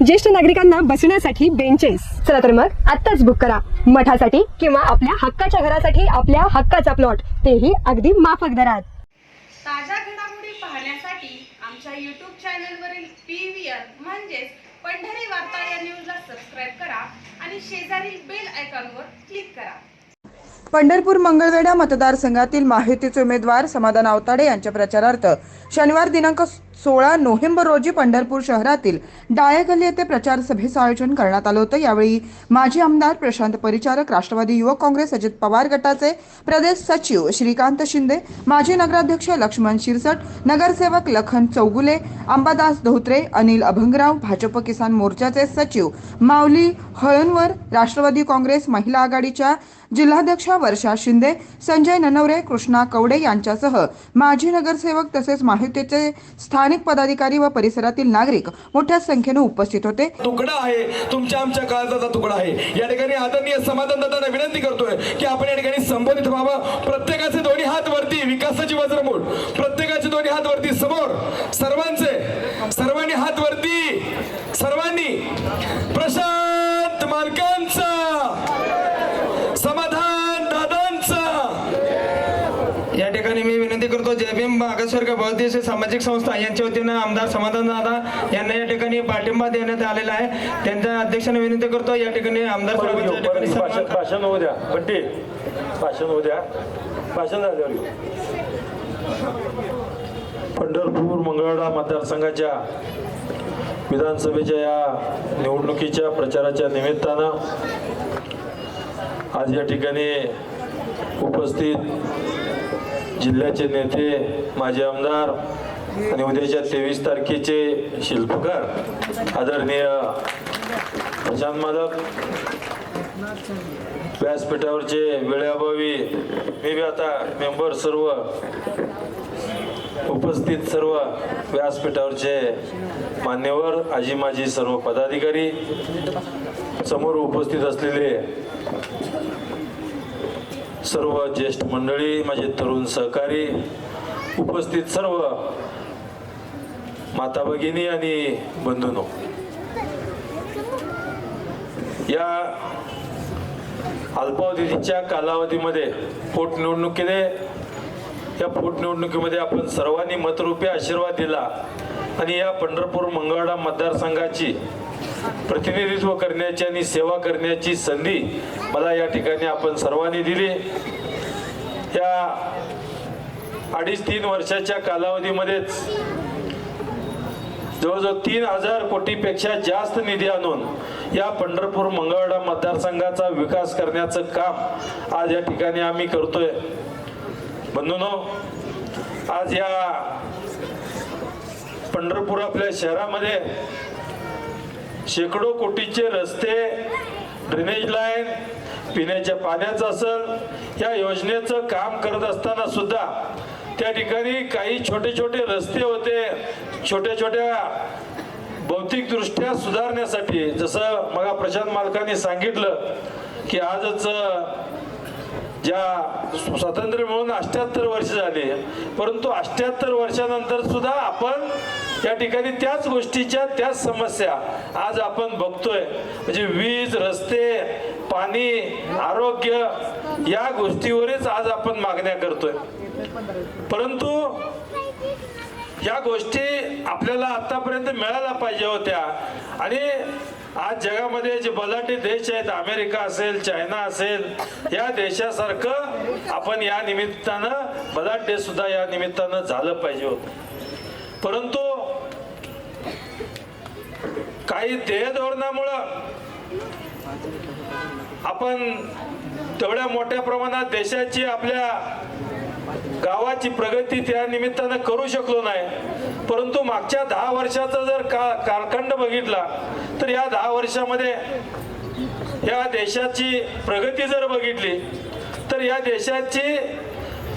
ज्येष्ठ नागरिकांना बसण्यासाठी बेंचेस चला तर मग आत्ताच बुक करा. मठासाठी किंवा आपल्या हक्काच्या घरासाठी आपल्या हक्काचा प्लॉट तेही अगदी माफक दरात. ताज्या घडामोडी पाहण्यासाठी आमच्या यूट्यूब चॅनलवरील पी व्ही आर म्हणजेच पंढरी वार्ता या न्यूजला सबस्क्राईब करा आणि शेजारील बेल आयकॉनवर क्लिक करा. पंढरपूर मंगळवेढा मतदारसंघातील महायुतीचे उमेदवार समाधान आवताडे यांच्या प्रचारार्थ शनिवार दिनांक सोळा नोव्हेंबर रोजी पंढरपूर शहरातील डाळेगल्ली येथे प्रचार सभेचं आयोजन करण्यात आलं होतं. यावेळी माजी आमदार प्रशांत परिचारक राष्ट्रवादी युवक काँग्रेस अजित पवार गटाचे प्रदेश सचिव श्रीकांत शिंदे माजी नगराध्यक्ष लक्ष्मण शिरसट नगरसेवक लखन चौगुले अंबादास धोत्रे अनिल अभंगराव भाजप किसान मोर्चाचे सचिव माऊली हळणवर राष्ट्रवादी काँग्रेस महिला आघाडीच्या जिल्हाध्यक्षा वर्षा शिंदे संजय ननवरे कृष्णा कवडे यांच्यासह माजी नगरसेवक तसेच माहितीचे स्थान स्थानिक पदाधिकारी व परिसरातील नागरिक मोठ्या संख्येने उपस्थित होते. तुकडा आहे. तुमच्या आमच्या काळजाचा तुकडा आहे. या ठिकाणी आदरणीय समाधान दादांना विनंती करतोय की आपण या ठिकाणी संबोधित व्हावं. प्रत्येकाचे दोन्ही हात वरती विकासाची वज्रमूठ प्रत्येकाचे दोन्ही हात वरती समोर. सर्वांचे. सर्वांनी हात वरती सर्वांनी प्रशांत मालकांचा समाधान दादांचा या ठिकाणी मी विनंती करतो जय भीम मागासवर्ग बहुद्देश सामाजिक संस्था यांच्या वतीनं आमदार समाधान दादा यांना या ठिकाणी पाठिंबा देण्यात आलेला आहे. त्यांच्या अध्यक्षाने विनंती करतो या ठिकाणी आमदार भाषण भाषण होऊ द्या. बंटी भाषण होऊ द्या. भाषण झाल्यावर. पंढरपूर मंगळवेढा मतदारसंघाच्या विधानसभेच्या या निवडणुकीच्या प्रचाराच्या निमित्तानं आज या ठिकाणी उपस्थित जिल्ह्याचे नेते माजी आमदार आणि उद्याच्या तेवीस तारखेचे शिल्पकार आदरणीय प्रशांत मालक व्यासपीठावरचे वेळेअभावी मी बी आता मेंबर सर्व उपस्थित सर्व व्यासपीठावरचे मान्यवर आजी माजी सर्व पदाधिकारी समोर उपस्थित असलेले सर्व ज्येष्ठ मंडळी माझे तरुण सहकारी उपस्थित सर्व माता भगिनी आणि बंधूनो. या अल्पावधीच्या कालावधीमध्ये पोटनिवडणुकीने या पोटनिवडणुकीमध्ये आपण सर्वांनी मतरूपी आशीर्वाद दिला. आणि या पंढरपूर मंगळवाडा मतदारसंघाची प्रतिनिधित्व करण्याची आणि सेवा करण्याची संधी मला या ठिकाणी आपण सर्वांनी दिली. या अडीच तीन वर्षाच्या कालावधीमध्येच जवळजवळ तीन हजार कोटीपेक्षा जास्त निधी आणून या पंढरपूर मंगळवाडा मतदारसंघाचा विकास करण्याचं काम आज या ठिकाणी आम्ही करतोय. बंधूनो आज या पंढरपूर आपल्या शहरामध्ये शेकडो कोटीचे रस्ते ड्रेनेज लाईन पिण्याच्या पाण्याचं असेल या योजनेचं काम करत असताना सुद्धा त्या ठिकाणी काही छोटे छोटे रस्ते होते छोट्या छोट्या भौतिकदृष्ट्या सुधारण्यासाठी. जसं मग प्रशांत मालकांनी सांगितलं की आजच ज्या स्वातंत्र्य मिळून अष्ट्याहत्तर वर्ष झाले परंतु अष्ट्याहत्तर वर्षानंतर सुद्धा आपण या ठिकाणी त्याच गोष्टीच्या त्याच समस्या आज आपण बघतोय. म्हणजे वीज रस्ते पाणी आरोग्य या गोष्टीवरच आज आपण मागण्या करतोय. परंतु या गोष्टी आपल्याला आतापर्यंत मिळायला पाहिजे होत्या आणि आज जगामध्ये जे बलाटी देश आहेत अमेरिका असेल चायना असेल या देशासारखं आपण या निमित्तानं बलाढ्य सुद्धा या निमित्तानं झालं पाहिजे होत. परंतु काही ध्येय धोरणामुळं आपण तेवढ्या मोठ्या प्रमाणात देशाची आपल्या गावाची प्रगती त्या निमित्तानं करू शकलो नाही. परंतु मागच्या दहा वर्षाचा जर का कालखंड बघितला तर या दहा वर्षामध्ये या देशाची प्रगती जर बघितली तर या देशाची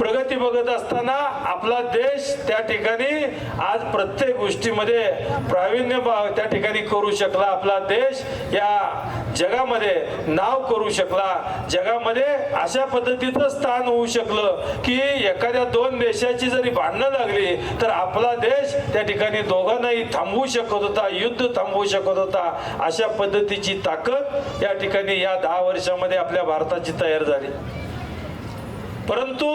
प्रगती बघत असताना आपला देश त्या ठिकाणी आज प्रत्येक गोष्टीमध्ये प्रावीण्य बा- त्या ठिकाणी करू शकला. आपला देश या जगामध्ये नाव करू शकला. जगामध्ये अशा पद्धतीचं स्थान होऊ शकलं की एखाद्या दोन देशाची जरी भांडणं लागली तर आपला देश त्या ठिकाणी दोघांनाही थांबवू शकत होता युद्ध थांबवू शकत होता. अशा पद्धतीची ताकद या ठिकाणी या दहा वर्षामध्ये आपल्या भारताची तयार झाली. परंतु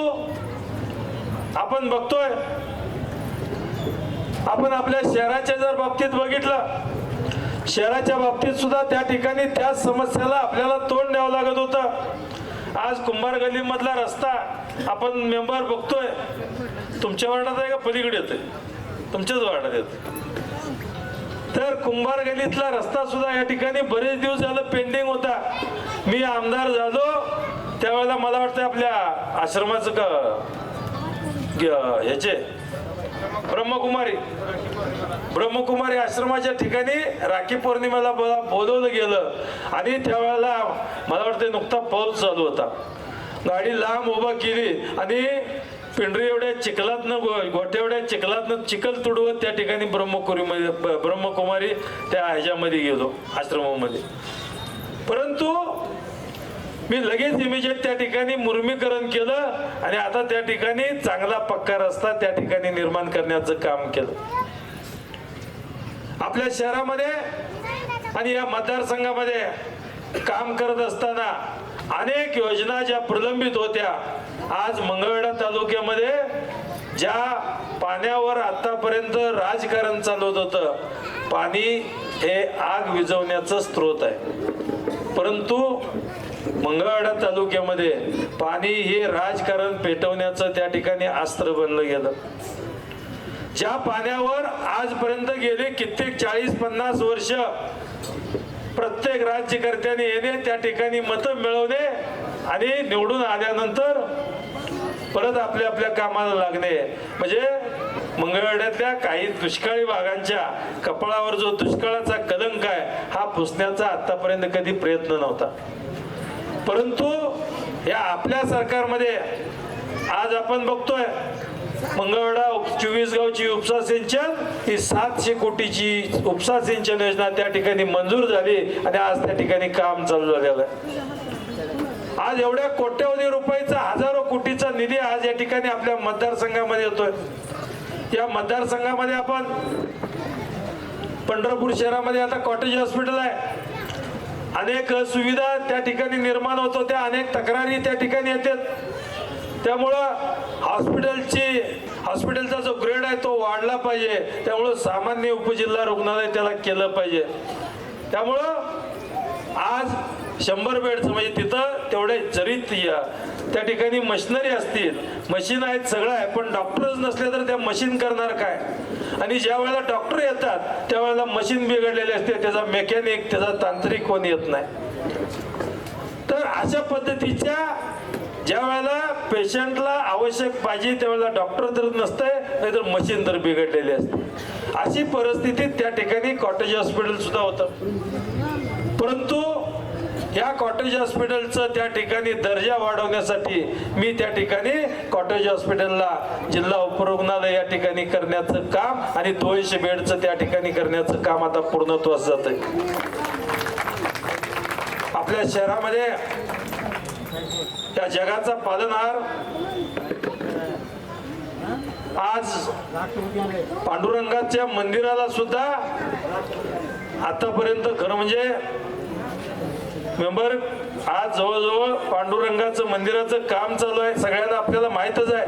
आपण बघतोय आपण आपल्या शहराच्या जर बाबतीत बघितलं शहराच्या बाबतीत सुद्धा त्या ठिकाणी त्याच समस्याला आपल्याला तोंड द्यावं लागत होतं. आज कुंभार गल्ली मधला रस्ता आपण मेंबर बघतोय. तुमच्या वार्डात आहे का? पलीकडे येतोय. तुमच्याच वार्डात येत तर कुंभार गल्लीतला रस्ता सुद्धा या ठिकाणी बरेच दिवस झालं पेंडिंग होता. मी आमदार झालो. त्यावेळेला मला वाटतं आपल्या आश्रमाचं का ग- ह्याचे ब्रह्मकुमारी ब्रह्मकुमारी आश्रमाच्या ठिकाणी राखी पौर्णिमेला मला बोलवलं गेलं. आणि त्यावेळेला मला वाटतं नुकता पाऊस चालू होता. गाडी लांब उभा केली आणि पिंढरी एवढ्या चिखलातनं गो- गोट्या एवढ्या चिखलातनं चिखल तुडवत त्या ठिकाणी ब्रह्मकुरीमध्ये ब्रह्मकुमारी त्या ह्याच्यामध्ये गेलो आश्रमामध्ये. परंतु मी लगेच इमिजिएट त्या ठिकाणी मुर्मीकरण केलं आणि आता त्या ठिकाणी चांगला पक्का रस्ता त्या ठिकाणी निर्माण करण्याचं काम केलं. आपल्या शहरामध्ये आणि या मतदारसंघामध्ये काम करत असताना अनेक योजना ज्या प्रलंबित होत्या आज मंगळवेढा तालुक्यामध्ये ज्या पाण्यावर आतापर्यंत राजकारण चालवत होतं पाणी हे आग विझवण्याचं स्रोत आहे. परंतु मंगळवाडा तालुक्यामध्ये पाणी हे राजकारण पेटवण्याचं त्या ठिकाणी अस्त्र बनलं गेलं. ज्या पाण्यावर आजपर्यंत गेले कित्येक चाळीस पन्नास वर्ष प्रत्येक राज्यकर्त्याने येणे त्या ठिकाणी मतं मिळवणे आणि निवडून आल्यानंतर परत आपल्या आपल्या कामाला लागणे. म्हणजे मंगळवाड्यातल्या काही दुष्काळी भागांच्या कपाळावर जो दुष्काळाचा कलंक आहे हा पुसण्याचा आतापर्यंत कधी प्रयत्न नव्हता. परंतु या आपल्या सरकारमध्ये आज आपण बघतोय मंगळवेढा चोवीस गावची उपसा सिंचन ही सातशे कोटीची उपसा सिंचन योजना त्या ठिकाणी मंजूर झाली आणि आज त्या ठिकाणी काम चालू झालेलं आहे. आज एवढ्या कोट्यवधी रुपयाचा हजारो कोटीचा निधी आज या ठिकाणी आपल्या मतदारसंघामध्ये येतोय. या मतदारसंघामध्ये आपण पंढरपूर शहरामध्ये आता कॉटेज हॉस्पिटल आहे. अनेक सुविधा त्या ठिकाणी निर्माण होत होत्या अनेक तक्रारी त्या ठिकाणी येतात. त्यामुळं हॉस्पिटलची हॉस्पिटलचा जो ग्रेड आहे तो वाढला पाहिजे. त्यामुळं सामान्य उपजिल्हा रुग्णालय त्याला केलं पाहिजे. त्यामुळं आज शंभर बेडचं म्हणजे तिथं तेवढे जरीत या त्या ठिकाणी मशिनरी असतील. मशीन आहेत सगळं आहे पण डॉक्टरच नसले तर त्या मशीन करणार काय? आणि ज्या वेळेला डॉक्टर येतात त्यावेळेला मशीन बिघडलेले असते त्याचा मेकॅनिक त्याचा तांत्रिक कोण येत नाही. तर अशा पद्धतीच्या ज्या वेळेला पेशंटला आवश्यक पाहिजे त्यावेळेला डॉक्टर तर नसतंय नाहीतर मशीन तर बिघडलेली असते. अशी परिस्थिती त्या ठिकाणी कॉटेज हॉस्पिटल सुद्धा होतं. परंतु या कॉटेज हॉस्पिटलचं त्या ठिकाणी दर्जा वाढवण्यासाठी मी त्या ठिकाणी कॉटेज हॉस्पिटलला जिल्हा उपरुग्णालय या ठिकाणी करण्याचं काम आणि दोनशे बेडचं त्या ठिकाणी करण्याचं काम आता पूर्णत्वास जात आहे आपल्या शहरामध्ये त्या जगाचा पालनहार आज पांडुरंगाच्या मंदिराला सुद्धा आतापर्यंत खरं म्हणजे मेंबर आज जवळजवळ पांडुरंगाचं मंदिराचं काम चालू आहे. सगळ्यांना आपल्याला माहीतच आहे.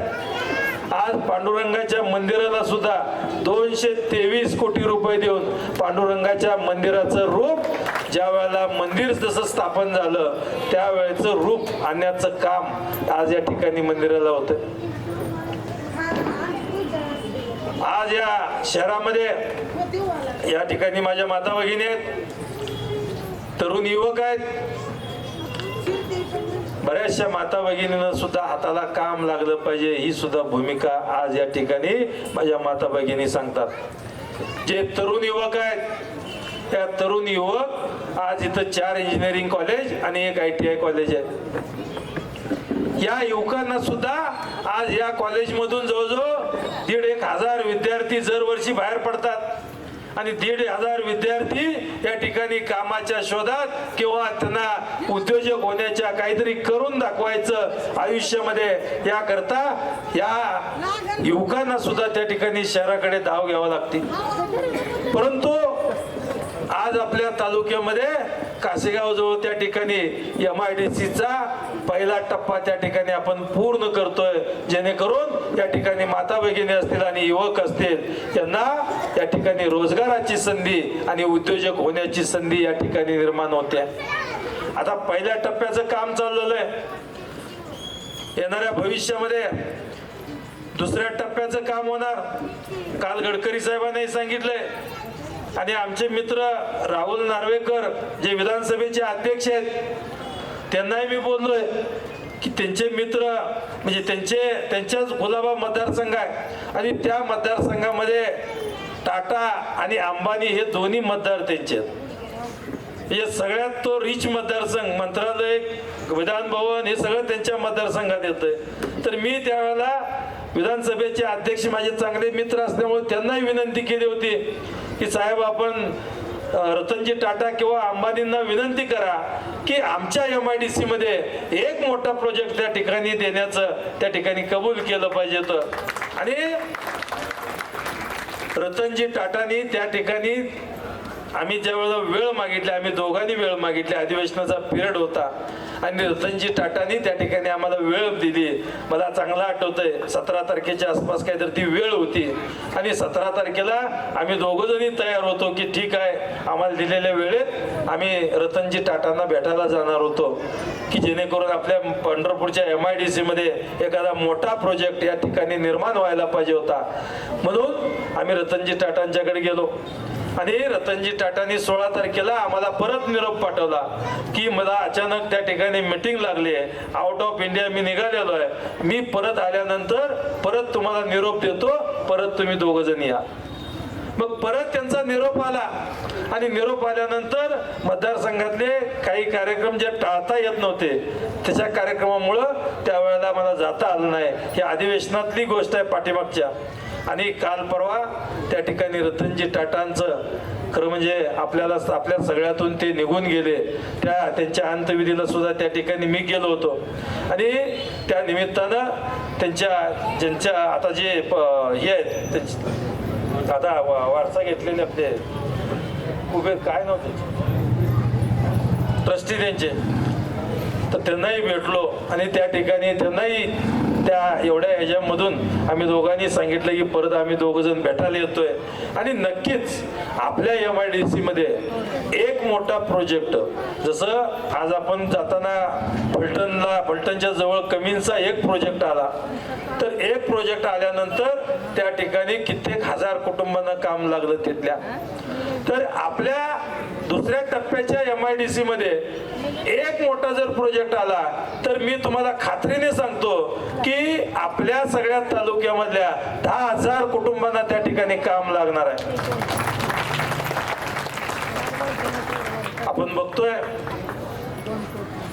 आज पांडुरंगाच्या मंदिराला सुद्धा दोनशे तेवीस कोटी रुपये देऊन पांडुरंगाच्या मंदिराचं रूप ज्या वेळेला मंदिर जसं स्थापन झालं त्यावेळेचं रूप आणण्याचं काम आज या ठिकाणी मंदिराला होतं. आज या शहरामध्ये या ठिकाणी माझ्या माता भगिनी आहेत. तरुण युवक आहेत. बऱ्याचशा माता भगिनीनं सुद्धा हाताला काम लागलं पाहिजे ही सुद्धा भूमिका आज या ठिकाणी माझ्या माता भगिनी सांगतात. जे तरुण युवक आहेत त्या तरुण युवक आज इथं चार इंजिनिअरिंग कॉलेज आणि एक आय टी आय कॉलेज आहे या युवकांना सुद्धा आज या कॉलेजमधून जवळजवळ दीड एक हजार विद्यार्थी दरवर्षी बाहेर पडतात. आणि दीड हजार विद्यार्थी या ठिकाणी कामाच्या शोधात किंवा त्यांना उद्योजक होण्याच्या काहीतरी करून दाखवायचं आयुष्यामध्ये याकरता या युवकांना सुद्धा त्या ठिकाणी शहराकडे धाव घ्यावा लागते. परंतु आज आपल्या तालुक्यामध्ये कासेगाव जवळ त्या ठिकाणी एम आय डी सीचा पहिला टप्पा त्या ठिकाणी आपण पूर्ण करतोय जेणेकरून या ठिकाणी माता भगिनी असतील आणि युवक असतील यांना या ठिकाणी रोजगाराची संधी आणि उद्योजक होण्याची संधी या ठिकाणी निर्माण होते. आता पहिल्या टप्प्याचं काम चाललेलं आहे. येणाऱ्या भविष्यामध्ये दुसऱ्या टप्प्याचं काम होणार. काल गडकरी साहेबांनी सांगितलंय. आणि आमचे मित्र राहुल नार्वेकर जे विधानसभेचे अध्यक्ष आहेत त्यांनाही मी बोललोय की त्यांचे मित्र म्हणजे त्यांचे त्यांच्याच गुलाबा मतदारसंघ आहे आणि त्या मतदारसंघामध्ये टाटा आणि अंबानी हे दोन्ही मतदार त्यांचे आहेत. हे सगळ्यात तो रिच मतदारसंघ मंत्रालय विधान भवन हे सगळं त्यांच्या मतदारसंघात येतंय. तर मी त्यावेळेला विधानसभेचे अध्यक्ष माझे चांगले मित्र असल्यामुळे त्यांनाही विनंती केली होती की साहेब आपण रतनजी टाटा किंवा अंबानींना विनंती करा की आमच्या एम आय डी सी मध्ये एक मोठा प्रोजेक्ट त्या ठिकाणी देण्याचं त्या ठिकाणी कबूल केलं पाहिजे होतं. आणि रतनजी टाटानी त्या ठिकाणी आम्ही ज्यावेळेला वेळ मागितली आम्ही दोघांनी वेळ मागितली अधिवेशनाचा पिरियड होता. आणि रतनजी टाटानी त्या ठिकाणी आम्हाला वेळ दिली. मला चांगलं आठवतंय. सतरा तारखेच्या आसपास काहीतरी ती वेळ होती. आणि सतरा तारखेला आम्ही दोघंजणी तयार होतो की ठीक आहे आम्हाला दिलेल्या वेळेत आम्ही रतनजी टाटांना भेटायला जाणार होतो. की जेणेकरून आपल्या पंढरपूरच्या एम आय डी सीमध्ये एखादा मोठा प्रोजेक्ट या ठिकाणी निर्माण व्हायला पाहिजे होता. म्हणून आम्ही रतनजी टाटांच्याकडे गेलो. आणि रतनजी टाटांनी सोळा तारखेला आम्हाला परत निरोप पाठवला की मला अचानक त्या ठिकाणी मिटिंग लागली आहे. आउट ऑफ इंडिया मी निघालेलो आहे. मी परत आल्यानंतर परत तुम्हाला निरोप देतो परत तुम्ही दोघ जण या. मग परत त्यांचा निरोप आला. आणि निरोप आल्यानंतर मतदारसंघातले काही कार्यक्रम जे टाळता येत नव्हते त्याच्या कार्यक्रमामुळं त्यावेळेला मला जाता आलं नाही. ही अधिवेशनातली गोष्ट आहे पाठीमागच्या. आणि काल परवा त्या ठिकाणी रतनजी टाटांचं खरं म्हणजे आपल्याला आपल्या सगळ्यातून ते निघून गेले. त्या त्यांच्या अंतविधीला सुद्धा त्या ठिकाणी मी गेलो होतो. आणि त्या निमित्तानं त्यांच्या ज्यांच्या आता जे प- हे आहेत आता वारसा घेतलेले आपले उभे काय नव्हते ट्रस्टी त्यांचे. तर त्यांनाही भेटलो आणि त्या ठिकाणी त्यांनाही त्या एवढ्या ह्याच्यामधून आम्ही दोघांनी सांगितलं की परत आम्ही दोघं जण भेटायला येतोय. आणि नक्कीच आपल्या एम आय डी सी मध्ये एक मोठा प्रोजेक्ट जसं आज आपण जाताना फलटणला फलटणच्या जवळ कमींचा एक प्रोजेक्ट आला. तर एक प्रोजेक्ट आल्यानंतर त्या ठिकाणी कित्येक हजार कुटुंबांना काम लागलं तिथल्या. तर आपल्या दुसऱ्या टप्प्याच्या एम आय डी सीमध्ये एक मोठा जर प्रोजेक्ट आला तर मी तुम्हाला खात्रीने सांगतो की आपल्या सगळ्या तालुक्यामधल्या दहा हजार कुटुंबांना त्या ठिकाणी काम लागणार आहे. आपण बघतोय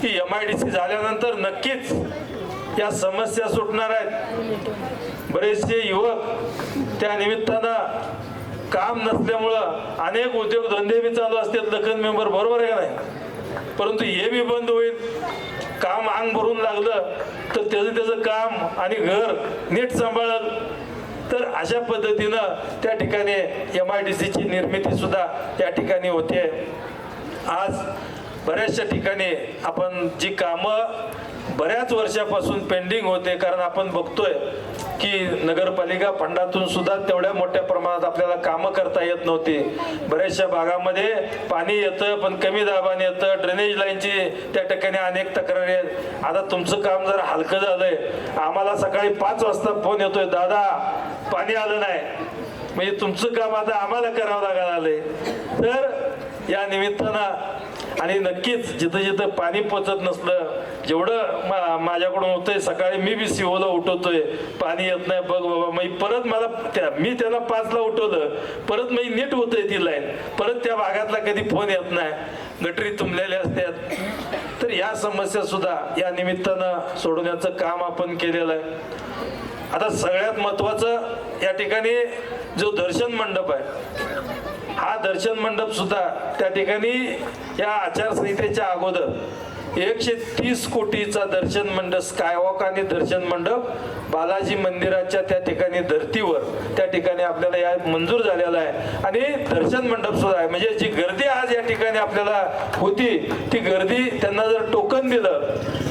की एम आय डी सी झाल्यानंतर नक्कीच या समस्या सुटणार आहेत. बरेचसे युवक त्या निमित्तानं काम नसल्यामुळं अनेक उद्योगधंदे बी चालू असतात दखन मेंबर बरोबर आहे का नाही? परंतु हे बी बंद होईल काम अंग भरून लागलं तर त्याचं त्याचं काम आणि घर नीट सांभाळत तर अशा पद्धतीनं त्या ठिकाणी एम आय डी सीची निर्मिती सुद्धा या ठिकाणी होते. आज बऱ्याचशा ठिकाणी आपण जी कामं बऱ्याच वर्षापासून पेंडिंग होते कारण आपण बघतोय की नगरपालिका फंडातून सुद्धा तेवढ्या मोठ्या प्रमाणात आपल्याला कामं करता येत नव्हती. बऱ्याचशा भागामध्ये पाणी येतं पण कमी दाबाने येतं ड्रेनेज लाईनची त्या ठिकाणी अनेक तक्रारी आहेत. आता तुमचं काम जर हलकं झालंय आम्हाला सकाळी पाच वाजता फोन येतोय दादा पाणी आलं नाही. म्हणजे तुमचं काम आता आम्हाला करावं लागायला आलंय तर या निमित्तानं आणि नक्कीच जिथं जिथं पाणी पोचत नसलं जेवढं मा माझ्याकडून होतंय सकाळी मी बी सिओला उठवतोय. पाणी येत नाही बघ बाबा मग परत मला त्या मी त्याला पाचला उठवलं. परत मग नीट होतंय ती लाईन. परत त्या भागातला कधी फोन येत नाही. गटरी तुंबलेल्या असतात. तर या समस्या सुद्धा या निमित्तानं सोडवण्याचं काम आपण केलेलं आहे. आता सगळ्यात महत्वाचं या ठिकाणी जो दर्शन मंडप आहे हा दर्शन मंडप सुद्धा त्या ठिकाणी या आचारसंहितेच्या अगोदर एकशे तीस कोटीचा दर्शन मंडप स्कायवॉक आणि दर्शन मंडप बालाजी मंदिराच्या त्या ठिकाणी धर्तीवर त्या ठिकाणी आपल्याला या मंजूर झालेला आहे. आणि दर्शन मंडप सुद्धा आहे. म्हणजे जी गर्दी आज या ठिकाणी आपल्याला होती ती गर्दी त्यांना जर टोकन दिलं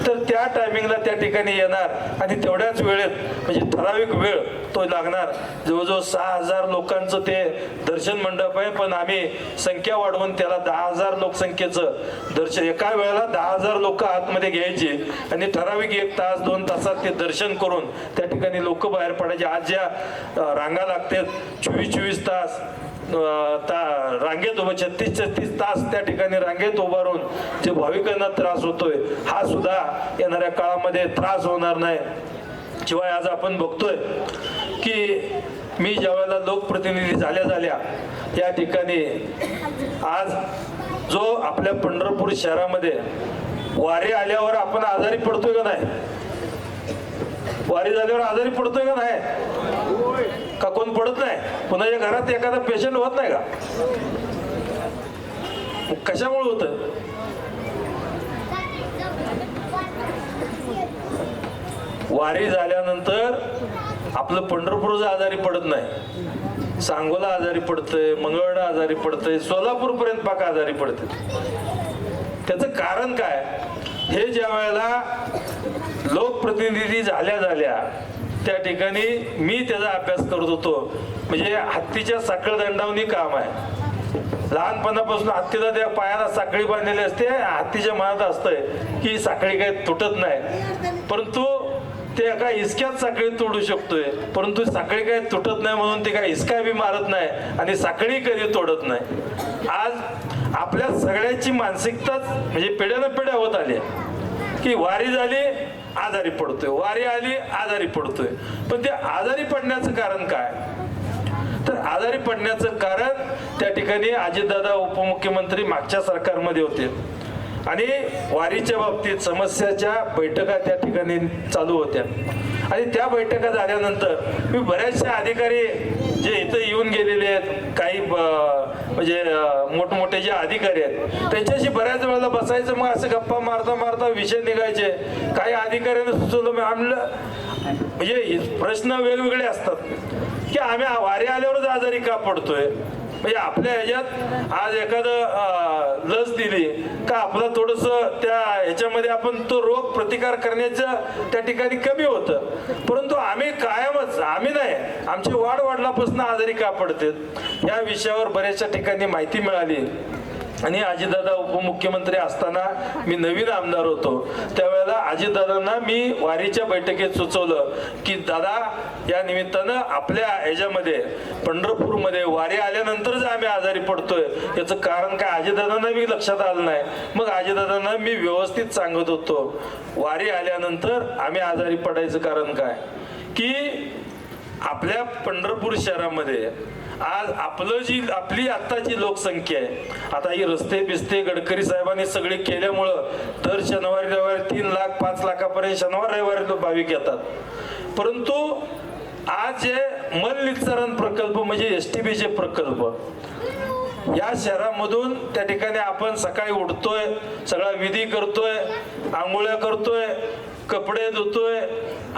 तर त्या टायमिंगला त्या ठिकाणी येणार. आणि तेवढ्याच वेळेत म्हणजे ठराविक वेळ तो लागणार. जवळजवळ सहा हजार लोकांचं ते दर्शन मंडप आहे पण आम्ही संख्या वाढवून त्याला दहा हजार लोकसंख्येचं दर्शन एका वेळेला दहा हजार लोक आतमध्ये घ्यायची. आणि ठराविक एक तास दोन तासात ते दर्शन करून त्या ठिकाणी लोक बाहेर पडायचे. आज ज्या रांगा लागतात चोवीस चोवीस तास ता रांगेत उभं छत्तीस छत्तीस तास त्या ठिकाणी रांगेत उभारून जे भाविकांना त्रास होतोय हा सुद्धा येणाऱ्या काळामध्ये त्रास होणार नाही. शिवाय आज आपण बघतोय की मी ज्या वेळेला लोकप्रतिनिधी झाल्या झाल्या या ठिकाणी आज जो आपल्या पंढरपूर शहरामध्ये वारे आल्यावर आपण आजारी पडतोय का नाही? वारी झाल्यावर आजारी पडतोय का नाही? का कोण पडत नाही? कोणाच्या घरात एखादा पेशंट होत नाही का? कशामुळे होत? वारी झाल्यानंतर आपलं पंढरपूरच आजारी पडत नाही. सांगोला आजारी पडतंय मंगळवेढा आजारी पडतंय सोलापूर पर्यंत पाक आजारी पडते त्याचं कारण काय? हे ज्या वेळेला लोकप्रतिनिधी झाल्या झाल्या त्या ठिकाणी मी त्याचा अभ्यास करत होतो. म्हणजे हत्तीच्या साखळ दंडावनी काम आहे. लहानपणापासून हत्तीला त्या पायाला साखळी बांधलेली असते हत्तीच्या मनात असतंय की साखळी काही तुटत नाही. परंतु ते एका हिसक्यात साखळी तोडू शकतोय. परंतु साखळी काही तुटत नाही म्हणून ते काय हिसका बी मारत नाही आणि साखळी कधी तोडत नाही. आज आपल्या सगळ्याची मानसिकताच म्हणजे पिढ्यानं पिढ्या होत आली की वारी झाली आजारी पडतोय. वारी आली आजारी पडतोय. पण ते आजारी पडण्याचं कारण काय? तर आजारी पडण्याचं कारण त्या ठिकाणी अजितदादा उपमुख्यमंत्री मागच्या सरकारमध्ये होते. आणि वारीच्या बाबतीत समस्याच्या बैठका त्या ठिकाणी चालू होत्या. आणि त्या बैठका झाल्यानंतर मी बऱ्याचशा अधिकारी जे इथं येऊन गेलेले आहेत काही ब- म्हणजे मोठमोठे जे अधिकारी आहेत त्यांच्याशी बऱ्याच वेळेला बसायचं मग असं गप्पा मारता मारता विषय निघायचे. काही अधिकाऱ्यांनी सुचवलं मी आणलं म्हणजे प्रश्न वेगवेगळे असतात. की आम्ही वारी आल्यावरच आजारी का पडतोय? म्हणजे आपल्या ह्याच्यात आज एखादं लस दिली का आपलं थोडस त्या ह्याच्यामध्ये आपण तो रोग प्रतिकार करण्याचं त्या ठिकाणी कमी होतं. परंतु आम्ही कायमच आम्ही नाही आमची वाढ वाढल्यापासून आजारी का पडते या विषयावर बऱ्याचशा ठिकाणी माहिती मिळाली. आणि अजितदादा उपमुख्यमंत्री असताना मी नवीन आमदार होतो. त्यावेळेला अजितदादांना मी वारीच्या बैठकीत सुचवलं की दादा या निमित्तानं आपल्या ह्याच्यामध्ये पंढरपूरमध्ये वारी आल्यानंतरच आम्ही आजारी पडतोय. याचं कारण काय? अजितदादांना मी लक्षात आलं नाही. मग अजितदादांना मी व्यवस्थित सांगत होतो वारी आल्यानंतर आम्ही आजारी पडायचं कारण काय? की आपल्या पंढरपूर शहरामध्ये आज आपलं जी आपली आत्ताची लोकसंख्या आहे आता ही रस्ते बिस्ते गडकरी साहेबांनी सगळे केल्यामुळं दर शनिवारी रविवारी तीन लाख पाच लाखापर्यंत शनिवार रविवारी लोक भाविक येतात. परंतु आज जे मलनिसरण प्रकल्प म्हणजे एस टी बीचे प्रकल्प या शहरामधून त्या ठिकाणी आपण सकाळी उठतोय सगळा विधी करतोय आंघोळ्या करतोय कपडे धुतोय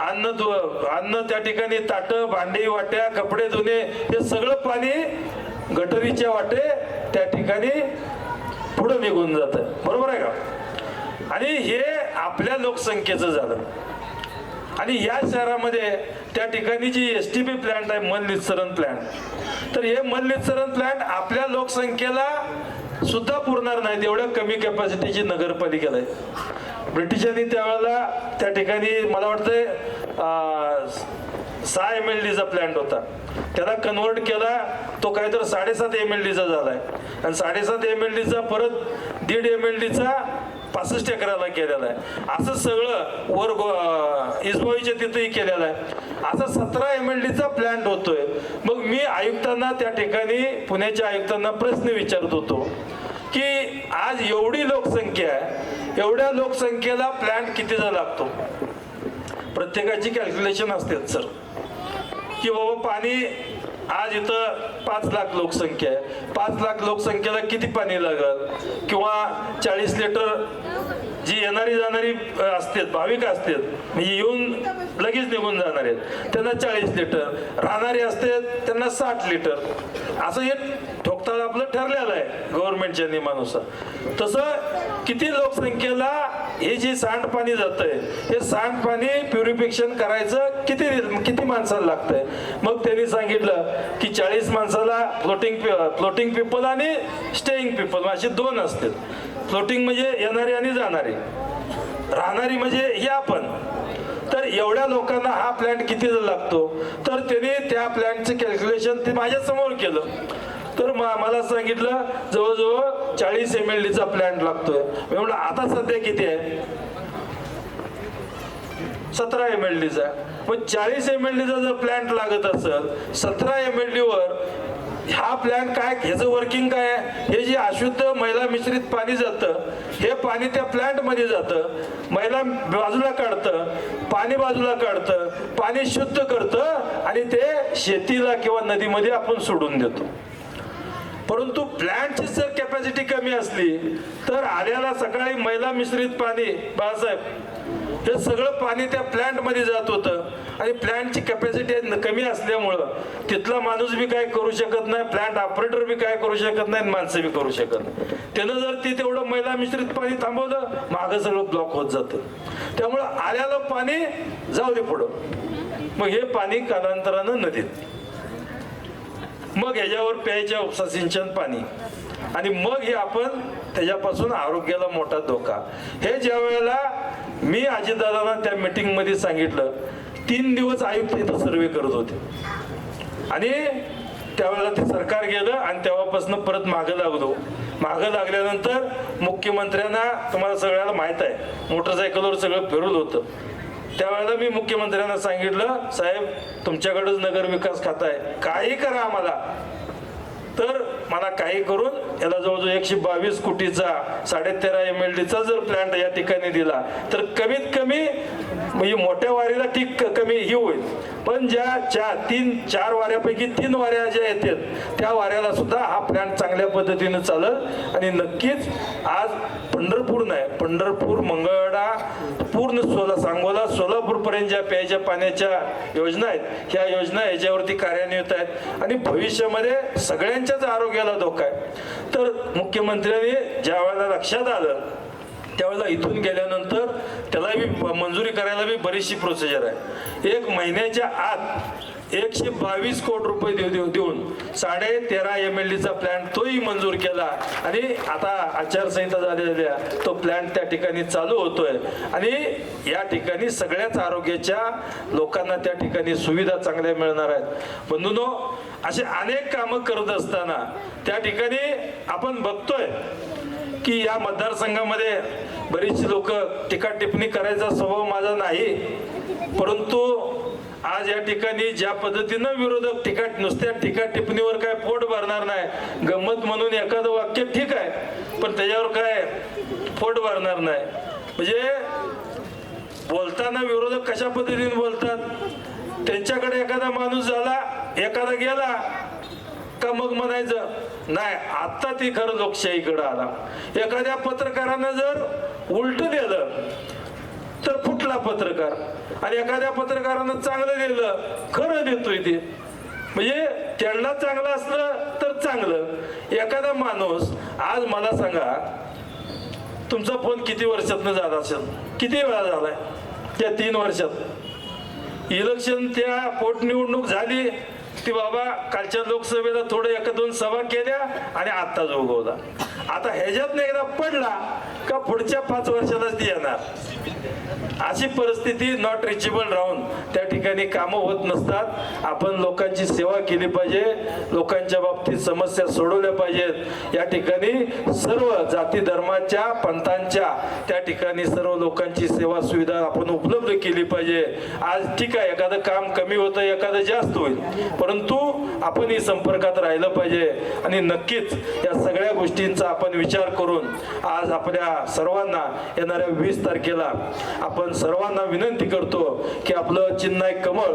अन्न धु अन्न त्या ठिकाणी ताट भांडी वाट्या कपडे धुणे हे सगळं पाणी गटरीच्या वाटे त्या ठिकाणी पुढे निघून जात. बरोबर आहे का? आणि हे आपल्या लोकसंख्येचं झालं. आणि या शहरामध्ये त्या ठिकाणी जी एस टी बी प्लॅन्ट आहे मलनिस्सरण प्लॅन्ट तर हे मलनिस्सरण प्लॅन्ट आपल्या लोकसंख्येला सुद्धा पुरणार नाहीत एवढ्या कमी कॅपॅसिटीची नगरपालिकेला आहे. ब्रिटिशांनी त्यावेळेला त्या ठिकाणी मला वाटतंय सहा एम एल डीचा प्लॅन्ट होता. त्याला कन्वर्ट केला तो काहीतरी साडेसात एम एल डीचा झालाय. आणि साडेसात एम एल डीचा परत दीड एम एल डीचा पासष्ट एकराला केलेला आहे. असं सगळं वर इजबाईच्या इसबाईच्या तिथंही केलेलं आहे. असं सतरा एम एल डीचा प्लॅन्ट होतोय. मग मी आयुक्तांना त्या ठिकाणी पुण्याच्या आयुक्तांना प्रश्न विचारत होतो की आज एवढी लोकसंख्या आहे एवढ्या लोकसंख्येला प्लॅन्ट कितीचा लागतो? प्रत्येकाची कॅल्क्युलेशन असते सर की बाबा पाणी आज इथं पाच लाख लोकसंख्या आहे. पाच लाख लोकसंख्येला किती पाणी लागल? किंवा चाळीस लिटर जी येणारी जाणारी अ, असतात भाविक असतात म्हणजे येऊन लगेच निघून जाणार आहेत. त्यांना चाळीस लिटर राहणारे असतात त्यांना साठ लिटर असं हे ठोकताळ आपलं ठरलेलं आहे गव्हर्नमेंटच्या नियमानुसार. तसं किती लोकसंख्येला हे जे सांडपाणी जातंय हे सांडपाणी प्युरिफिकेशन करायचं किती किती माणसाला लागतंय? मग त्यांनी सांगितलं की चाळीस माणसाला फ्लोटिंग फ्लोटिंग पीपल आणि स्टेईंग पीपल असे दोन असतील. फ्लोटिंग म्हणजे येणारे आणि जाणारे. राहणारी म्हणजे हे आपण. तर एवढ्या लोकांना हा प्लॅन्ट किती लागतो? तर त्यांनी त्या प्लॅन्टचं कॅल्क्युलेशन ते माझ्यासमोर केलं. तर मला सांगितलं जवळजवळ चाळीस एम एल डीचा प्लॅन्ट लागतोय. मी म्हटलं आता सध्या किती आहे? सतरा एम एल डीचा मग चाळीस एम एल डीचा जर प्लॅन्ट लागत असेल सतरा एम एल डीवर हा प्लॅन काय ह्याचं वर्किंग काय आहे? हे जे अशुद्ध मैला मिश्रित पाणी जातं हे पाणी त्या प्लॅन्टमध्ये जातं मैला बाजूला काढतं पाणी बाजूला काढतं पाणी शुद्ध करतं आणि ते शेतीला किंवा नदीमध्ये आपण सोडून देतो. परंतु प्लॅन्टची जर कॅपॅसिटी कमी असली तर आल्याला सकाळी मैला मिश्रित पाणी बाळासाहेब हे सगळं पाणी त्या प्लॅन्टमध्ये जात होतं. आणि प्लॅन्टची कॅपॅसिटी कमी असल्यामुळं तिथला माणूस बी काय करू शकत नाही प्लॅन्ट ऑपरेटर बी काय करू शकत नाही माणसं बी करू शकत नाही. त्यानं जर ते तेवढं मैला मिश्रित पाणी थांबवलं मागं सगळं ब्लॉक होत जातं. त्यामुळं आल्याला पाणी जाऊ दे पुढं. मग हे पाणी कालांतरानं नदीत. मग ह्याच्यावर प्यायच्या उपसा सिंचन पाणी. आणि मग हे आपण त्याच्यापासून आरोग्याला मोठा धोका. हे ज्या वेळेला मी अजितदादांना त्या मीटिंगमध्ये सांगितलं तीन दिवस आयुक्त इथं सर्वे करत होते. आणि त्यावेळेला ते सरकार गेलं आणि तेव्हापासून परत मागं लागलो. मागं लागल्यानंतर मुख्यमंत्र्यांना तुम्हाला सगळ्याला माहीत आहे मोटरसायकलवर सगळं फिरवलं होतं. त्यावेळेला मी मुख्यमंत्र्यांना सांगितलं साहेब तुमच्याकडेच नगर विकास खात आहे. काही करा आम्हाला. तर मला काही करून याला जवळजवळ एकशे बावीस कोटीचा साडेतेरा एम एल डीचा जर प्लॅन्ट या ठिकाणी दिला तर कमीत कमी म्हणजे मोठ्या वारीला ठीक कमी ही होईल. पण ज्या चार तीन चार वाऱ्यापैकी तीन वाऱ्या ज्या येतात त्या वाऱ्याला सुद्धा हा प्लॅन्ट चांगल्या पद्धतीने चालत आणि नक्कीच आज पंढरपूर नाही पंढरपूर मंगळ पूर्ण सोला सांगोला सोलापूरपर्यंत ज्या प्यायच्या पाण्याच्या योजना आहेत ह्या योजना याच्यावरती कार्यान्वित आहेत. आणि भविष्यामध्ये सगळ्यांच्याच आरोग्याला धोका आहे. तर मुख्यमंत्र्यांनी ज्या वेळेला लक्षात आलं त्यावेळेला इथून गेल्यानंतर त्याला बी मंजुरी करायला बी बरीचशी प्रोसिजर आहे. एक महिन्याच्या आत एकशे बावीस कोटी रुपये देऊ देऊ देऊन साडे तेरा एम एल डीचा प्लॅन तोही मंजूर केला. आणि आता आचारसंहिता झालेल्या तो प्लॅन त्या ठिकाणी चालू होतोय. आणि या ठिकाणी सगळ्याच आरोग्याच्या लोकांना त्या ठिकाणी सुविधा चांगल्या मिळणार आहेत. बंधूनो असे अनेक कामं करत असताना त्या ठिकाणी आपण बघतोय की या मतदारसंघामध्ये बरीचशी लोक टीका टिप्पणी करायचा स्वभाव माझा नाही. परंतु आज या ठिकाणी ज्या पद्धतीनं विरोधक टीका नुसत्या टीका टिप्पणीवर काय पोट भरणार नाही गंमत म्हणून एखादं वाक्य ठीक आहे पण त्याच्यावर काय पोट भरणार नाही. म्हणजे बोलताना विरोधक कशा पद्धतीने बोलतात? त्यांच्याकडे एखादा माणूस झाला एखादा गेला का मग म्हणायचं नाही आता ती खरं लोकशाहीकडे आला. एखाद्या पत्रकारानं जर उलट दिलं तर फुटला पत्रकार. आणि एखाद्या पत्रकारानं चांगलं दिलं खरं देतोय ते. म्हणजे त्यांना चांगलं असलं तर चांगलं. एखादा माणूस आज मला सांगा तुमचा फोन किती वर्षातनं झाला असेल? किती वेळा झालाय? त्या तीन वर्षात. इलेक्शन त्या पोटनिवडणूक झाली ती बाबा कालच्या लोकसभेला थोडं एका दोन सभा केल्या आणि आत्ताच उगवला. आता ह्याच्यात एकदा पडला का पुढच्या पाच वर्षालाच ती येणार? अशी परिस्थिती नॉट रिचेबल राहून त्या ठिकाणी कामं होत नसतात. आपण लोकांची सेवा केली पाहिजे. लोकांच्या बाबतीत समस्या सोडवल्या पाहिजेत. या ठिकाणी सर्व जाती धर्माच्या पंथांच्या त्या ठिकाणी सर्व लोकांची सेवा सुविधा आपण उपलब्ध केली पाहिजे. आज ठीक आहे एखादं काम कमी होतं एखादं जास्त होईल. परंतु आपणही संपर्कात राहिलं पाहिजे. आणि नक्कीच या सगळ्या गोष्टींचा आपण विचार करून आज आपल्या सर्वांना येणाऱ्या वीस तारखेला आपण सर्वांना विनंती करतो की आपलं चिन्ह आहे कमळ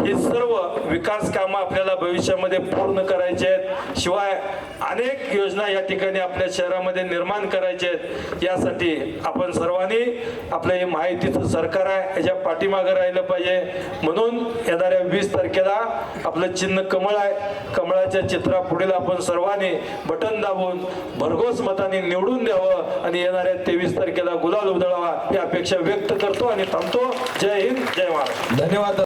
ही सर्व विकास कामं आपल्याला भविष्यामध्ये पूर्ण करायचे आहेत. शिवाय अनेक योजना या ठिकाणी आपल्या शहरामध्ये निर्माण करायचे आहेत. यासाठी आपण सर्वांनी आपलं हे माहितीचं सरकार आहे याच्या पाठीमागं राहिलं पाहिजे. म्हणून येणाऱ्या वीस तारखेला आपलं चिन्ह कमळ आहे. कमळाच्या चित्रा पुढील आपण सर्वांनी बटन दाबून भरघोस मताने निवडून द्यावं आणि येणाऱ्या तेवीस तारखेला गुलाल उधळावा ही अपेक्षा व्यक्त करतो आणि थांबतो. जय हिंद जय महाराष्ट्र. धन्यवाद.